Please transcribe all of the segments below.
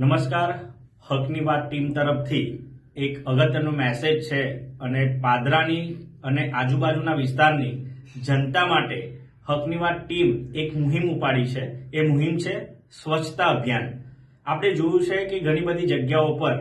નમસ્કાર. હકની વાત ટીમ તરફથી એક અગત્યનો મેસેજ છે અને પાદરાની અને આજુબાજુના વિસ્તારની જનતા માટે હકની વાત ટીમ એક મુહિમ ઉપાડી છે. એ મુહિમ છે સ્વચ્છતા અભિયાન. આપણે જોયું છે કે ઘણી બધી જગ્યાઓ પર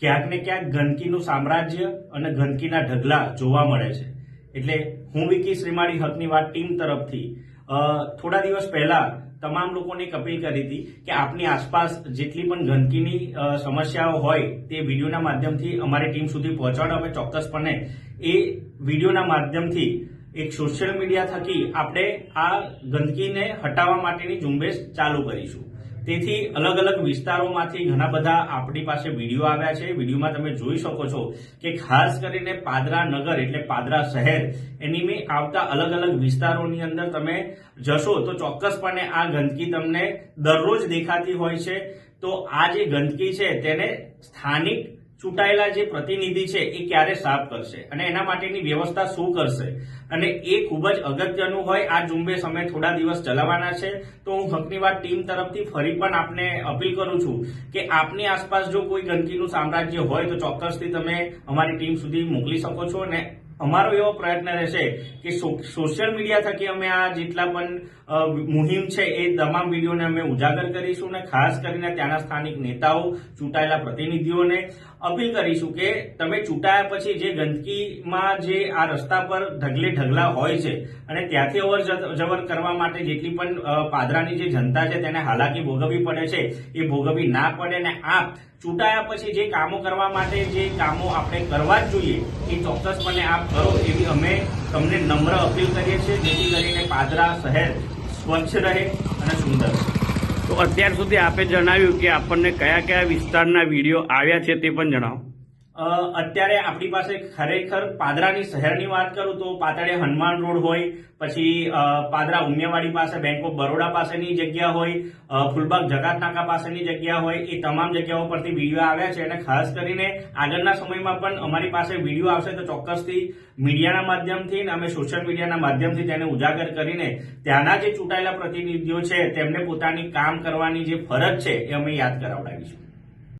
ક્યાંક ને ક્યાંક ગંદકીનું સામ્રાજ્ય અને ગંદકીના ઢગલા જોવા મળે છે. એટલે હું વિકી શ્રીમાળી હકની વાત ટીમ તરફથી થોડા દિવસ પહેલા તમામ લોકોને એક અપીલ કરી હતી કે આપની આસપાસ જેટલી પણ ગંદકીની સમસ્યાઓ હોય તે વિડીયોના માધ્યમથી અમારી ટીમ સુધી પહોંચાડો. અમે ચોક્કસપણે એ વિડીયોના માધ્યમથી એક સોશિયલ મીડિયા થકી આપણે આ ગંદકીને હટાવવા માટેની ઝુંબેશ ચાલુ કરીશું. તેથી અલગ અલગ વિસ્તારોમાંથી ઘણા બધા આપણી પાસે વીડિયો આવ્યા છે. વિડીયોમાં તમે જોઈ શકો છો કે ખાસ કરીને પાદરા નગર એટલે પાદરા શહેર, એની મેં આવતા અલગ અલગ વિસ્તારોની અંદર તમે જશો તો ચોક્કસપણે આ ગંદકી તમને દરરોજ દેખાતી હોય છે. તો આ જે ગંદકી છે તેને સ્થાનિક ચૂંટાયેલા જે પ્રતિનિધિ છે, એ ક્યારે સાફ કરશે? અને એના માટેની વ્યવસ્થા શું કરશે? અને એ ખૂબ જ અગત્યનું હોય, આ ઝુંબેશ અમે થોડા દિવસ ચલાવવાના છે. તો હું હકની વાત ટીમ તરફથી ફરી પણ આપને અપીલ કરું છું કે આપની આસપાસ જો કોઈ ગંદકીનું સામ્રાજ્ય હોય, તો ચોક્કસથી તમે અમારી ટીમ સુધી મોકલી શકો છો અને અમારો એવો પ્રયત્ન રહેશે કે સોશિયલ મીડિયા થકી અમે આ જેટલા પણ મુહિમ છે એ તમામ વિડીયોને અમે ઉજાગર કરીશું અને ખાસ કરીને ત્યાંના સ્થાનિક નેતાઓ, ચૂંટાયેલા પ્રતિનિધિઓને અપીલ કરીશું કે તમે ચૂંટાયા પછી જે ગંદકીમાં જે આ રસ્તા પર ઢગલે ઢગલા હોય છે અને ત્યાંથી અવર જવર કરવા માટે જેટલી પણ પાદરાની જે જનતા છે તેને હાલાકી ભોગવવી પડે છે, એ ભોગવવી ના પડે અને આપ ચૂંટાયા પછી જે કામો કરવા માટે જે કામો આપણે કરવા જ જોઈએ, એ ચોક્કસપણે આપ કરો એવી અમે તમને નમ્ર અપીલ કરીએ છીએ, જેથી કરીને પાદરા શહેર સ્વચ્છ રહે અને સુંદર તો અત્યાર સુધી આપે જણાવ્યું કે આપણને કયા કયા વિસ્તારના વીડિયો આવ્યા છે તે પણ જણાવો. અત્યારે આપણી પાસે ખરેખર પાદરાની શહેરની વાત કરું તો પાતળે હનુમાન રોડ હોય, પછી પાદરા ઉમિયાવાડી પાસે બેંક ઓફ બરોડા પાસેની જગ્યા હોય ફૂલબાગ જકાત નાકા પાસેની જગ્યા હોય, એ તમામ જગ્યાઓ પરથી વીડિયો આવ્યા છે અને ખાસ કરીને આગળના સમયમાં પણ અમારી પાસે વીડિયો આવશે તો ચોક્કસથી મીડિયાના માધ્યમથી અને અમે સોશિયલ મીડિયાના માધ્યમથી તેને ઉજાગર કરીને ત્યાંના જે ચૂંટાયેલા પ્રતિનિધિઓ છે, તેમને પોતાની કામ કરવાની જે ફરજ છે, એ અમે યાદ કરાવડાવીશું.